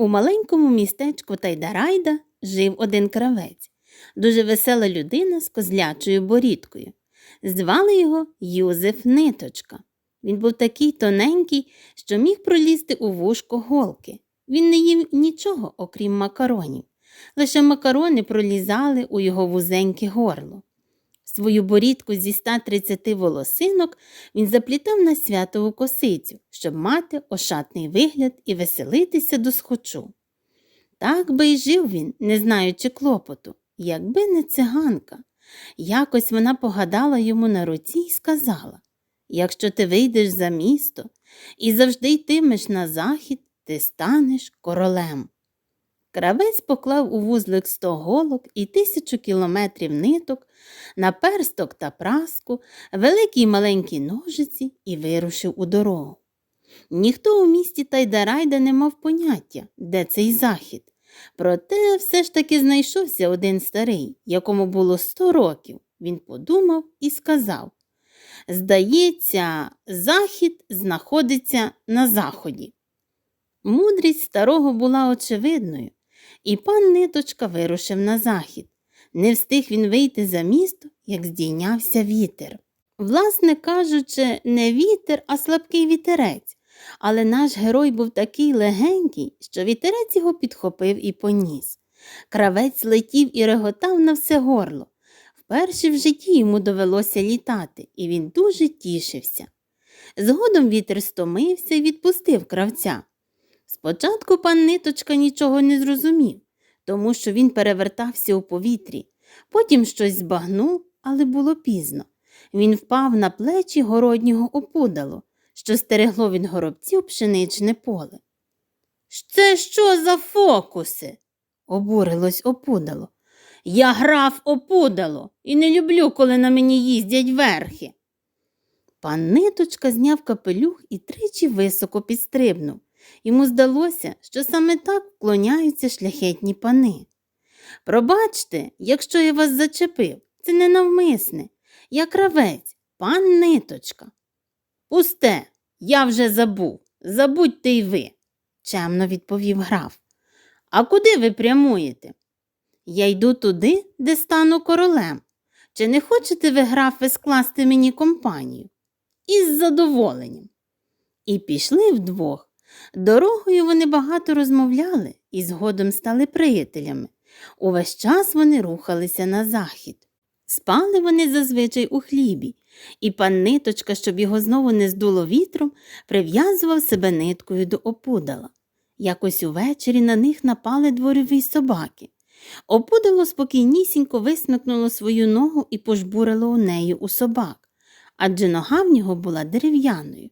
У маленькому містечку Тайдарайда жив один кравець, дуже весела людина з козлячою борідкою. Звали його Юзеф Ниточка. Він був такий тоненький, що міг пролізти у вушко голки. Він не їв нічого, окрім макаронів. Лише макарони пролізали у його вузеньке горло. Свою борідку зі 130 волосинок він заплітав на святову косицю, щоб мати ошатний вигляд і веселитися до схочу. Так би й жив він, не знаючи клопоту, якби не циганка. Якось вона погадала йому на руці і сказала Якщо ти вийдеш за місто і завжди йтимеш на захід, ти станеш королем. Кравець поклав у вузлик сто голок і тисячу кілометрів ниток, наперсток та праску, великі й маленькі ножиці і вирушив у дорогу. Ніхто у місті Тайдарайда не мав поняття, де цей захід. Проте все ж таки знайшовся один старий, якому було сто років. Він подумав і сказав Здається, захід знаходиться на заході. Мудрість старого була очевидною, і пан Ниточка вирушив на захід. Не встиг він вийти за місто, як здійнявся вітер. Власне кажучи, не вітер, а слабкий вітерець, але наш герой був такий легенький, що вітерець його підхопив і поніс. Кравець летів і реготав на все горло. Вперше в житті йому довелося літати, і він дуже тішився. Згодом вітер стомився і відпустив кравця. Спочатку пан Ниточка нічого не зрозумів, тому що він перевертався у повітрі, потім щось збагнув, але було пізно. Він впав на плечі городнього опудало, що стерегло від горобців пшеничне поле. Це що за фокуси? обурилось опудало. Я граф опудало і не люблю, коли на мені їздять верхи. Пан Ниточка зняв капелюх і тричі високо підстрибнув. Йому здалося, що саме так вклоняються шляхетні пани. Пробачте, якщо я вас зачепив, це ненавмисне. Я кравець, пан Ниточка. Пусте, я вже забув. Забудьте й ви, чемно відповів граф. А куди ви прямуєте? Я йду туди, де стану королем. Чи не хочете ви, графе, скласти мені компанію? Із задоволенням. І пішли вдвох. Дорогою вони багато розмовляли і згодом стали приятелями. Увесь час вони рухалися на захід. Спали вони зазвичай у хлібі, і пан ниточка, щоб його знову не здуло вітром, прив'язував себе ниткою до опудала. Якось увечері на них напали дворові собаки. Опудало спокійнісінько висмикнуло свою ногу і пожбурило у неї у собак, адже нога в нього була дерев'яною.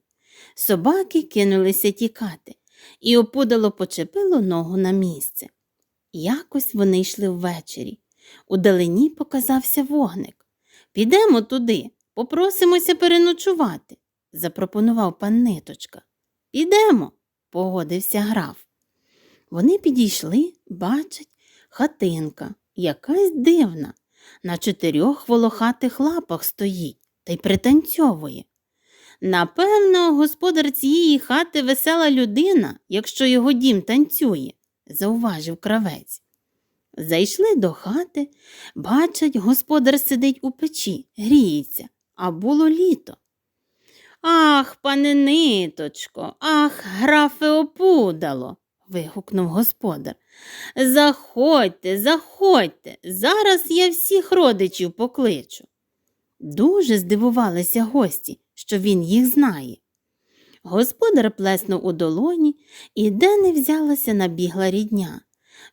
Собаки кинулися тікати, і опудало почепило ногу на місце. Якось вони йшли ввечері. Удалині показався вогник. Підемо туди, попросимося переночувати, запропонував пан Ниточка. Підемо, погодився граф. Вони підійшли, бачать, хатинка, якась дивна, на чотирьох волохатих лапах стоїть та й пританцьовує. Напевно, господар цієї хати весела людина, якщо його дім танцює, зауважив кравець. Зайшли до хати, бачать, господар сидить у печі, гріється, а було літо. Ах, пане ниточко, ах, графе опудало. вигукнув господар. Заходьте, заходьте, зараз я всіх родичів покличу. Дуже здивувалися гості, що він їх знає. Господар плеснув у долоні і де не взялася набігла рідня.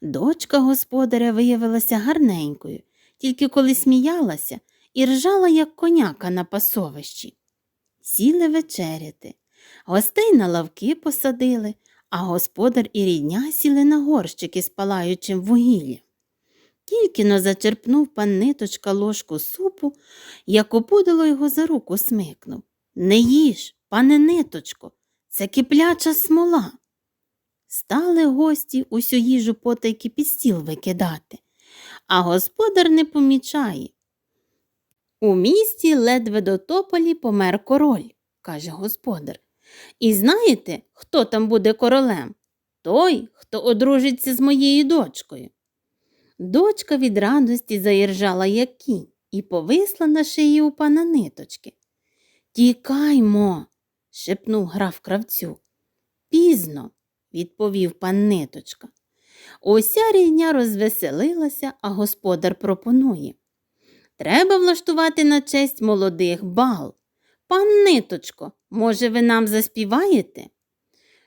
Дочка господаря виявилася гарненькою, тільки коли сміялася і ржала, як коняка на пасовищі. Сіли вечеряти, гостей на лавки посадили, а господар і рідня сіли на горщики з палаючим вугіллям. Тільки но зачерпнув пан ниточка ложку супу, як опудало його за руку смикнув. Не їж, пане ниточко, це кипляча смола. Стали гості усю їжу потайки під стіл викидати, а господар не помічає. У місті ледве до тополі помер король, каже господар. І знаєте, хто там буде королем? той, хто одружиться з моєю дочкою. Дочка від радості заіржала, як кінь, і повисла на шиї у пана ниточки. Тікаймо, шепнув граф кравцю. Пізно, відповів пан ниточка. Уся рівня розвеселилася, а господар пропонує. Треба влаштувати на честь молодих бал. Пан ниточко, може, ви нам заспіваєте?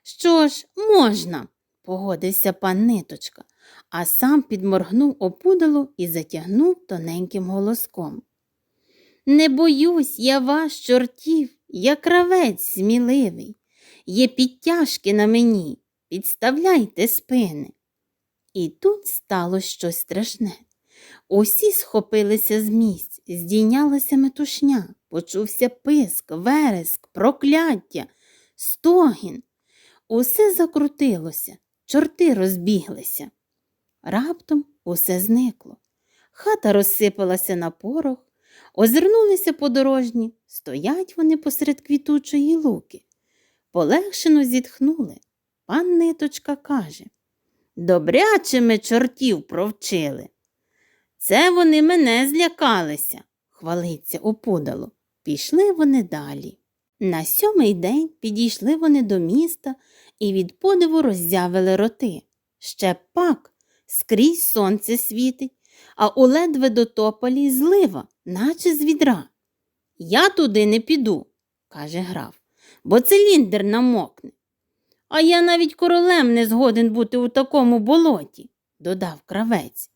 Що ж, можна, погодився пан ниточка, а сам підморгнув опудалу і затягнув тоненьким голоском. Не боюсь я вас, чортів, я кравець сміливий. Є підтяжки на мені, підставляйте спини. І тут стало щось страшне. Усі схопилися з місць, здійнялася метушня, почувся писк, вереск, прокляття, стогін. Усе закрутилося, чорти розбіглися. Раптом усе зникло. Хата розсипалася на порох, озирнулися подорожні, стоять вони посеред квітучої луки. Полегшено зітхнули. Пан ниточка каже Добряче ми чортів провчили. Це вони мене злякалися, хвалиться опудало. Пішли вони далі. На сьомий день підійшли вони до міста і від подиву роззявили роти. Ще пак скрізь сонце світить, а у ледве до тополі злива, наче з відра. Я туди не піду, каже граф, бо циліндр намокне. А я навіть королем не згоден бути у такому болоті, додав кравець.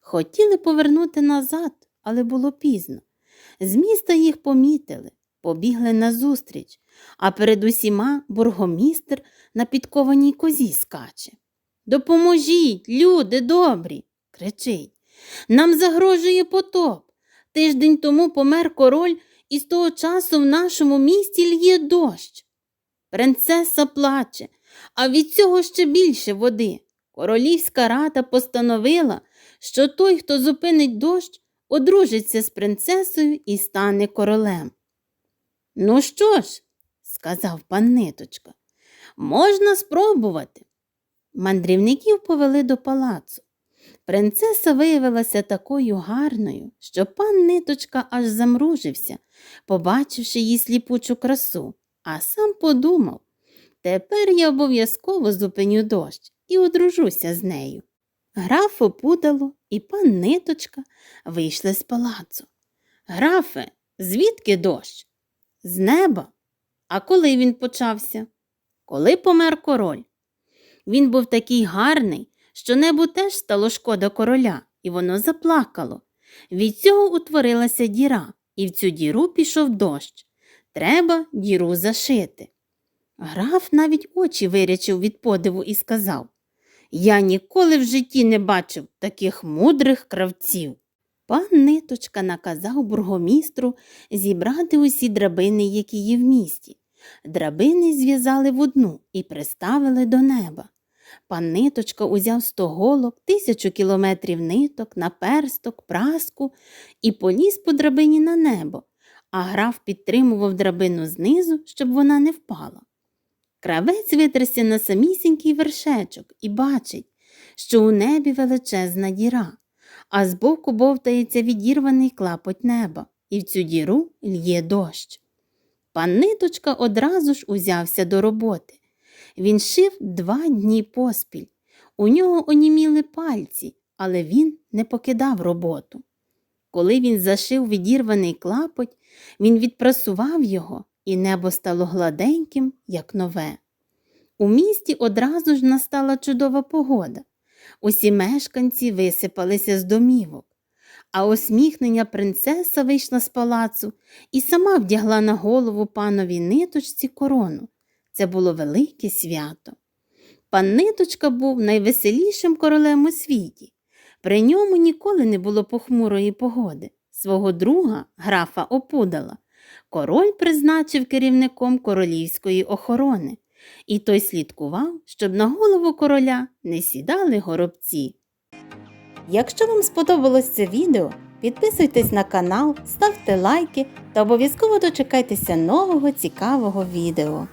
Хотіли повернути назад, але було пізно. З міста їх помітили, побігли назустріч, а перед усіма бургомістр на підкованій козі скаче. Допоможіть, люди добрі, кричить. Нам загрожує потоп. Тиждень тому помер король, і з того часу в нашому місті лє дощ. Принцеса плаче, а від цього ще більше води. Королівська рада постановила, що той, хто зупинить дощ, одружиться з принцесою і стане королем. Ну що ж, сказав пан Ниточка, можна спробувати. Мандрівників повели до палацу. Принцеса виявилася такою гарною, що пан Ниточка аж замружився, побачивши її сліпучу красу, а сам подумав тепер я обов'язково зупиню дощ і одружуся з нею. Граф опудало і пан Ниточка вийшли з палацу. Графе, звідки дощ? З неба. А коли він почався? Коли помер король? Він був такий гарний, що небу теж стало шкода короля, і воно заплакало. Від цього утворилася діра, і в цю діру пішов дощ. Треба діру зашити. Граф навіть очі вирячив від подиву і сказав Я ніколи в житті не бачив таких мудрих кравців. Пан Ниточка наказав бургомістру зібрати усі драбини, які є в місті. Драбини зв'язали в одну і приставили до неба. Пан Ниточка узяв сто голок, тисячу кілометрів ниток, наперсток, праску і поліз по драбині на небо, а граф підтримував драбину знизу, щоб вона не впала. Кравець витрясся на самісінький вершечок і бачить, що у небі величезна діра, а збоку бовтається відірваний клапоть неба, і в цю діру лє дощ. Пан Ниточка одразу ж узявся до роботи. Він шив два дні поспіль. У нього оніміли пальці, але він не покидав роботу. Коли він зашив відірваний клапоть, він відпрасував його, і небо стало гладеньким, як нове. У місті одразу ж настала чудова погода. Усі мешканці висипалися з домівок, а осміхнення принцеса вийшла з палацу і сама вдягла на голову панові ниточці корону. Це було велике свято. Пан Ниточка був найвеселішим королем у світі. При ньому ніколи не було похмурої погоди. Свого друга, графа Опудала, король призначив керівником королівської охорони, і той слідкував, щоб на голову короля не сідали горобці. Якщо вам сподобалось це відео, підписуйтесь на канал, ставте лайки та обов'язково дочекайтеся нового цікавого відео.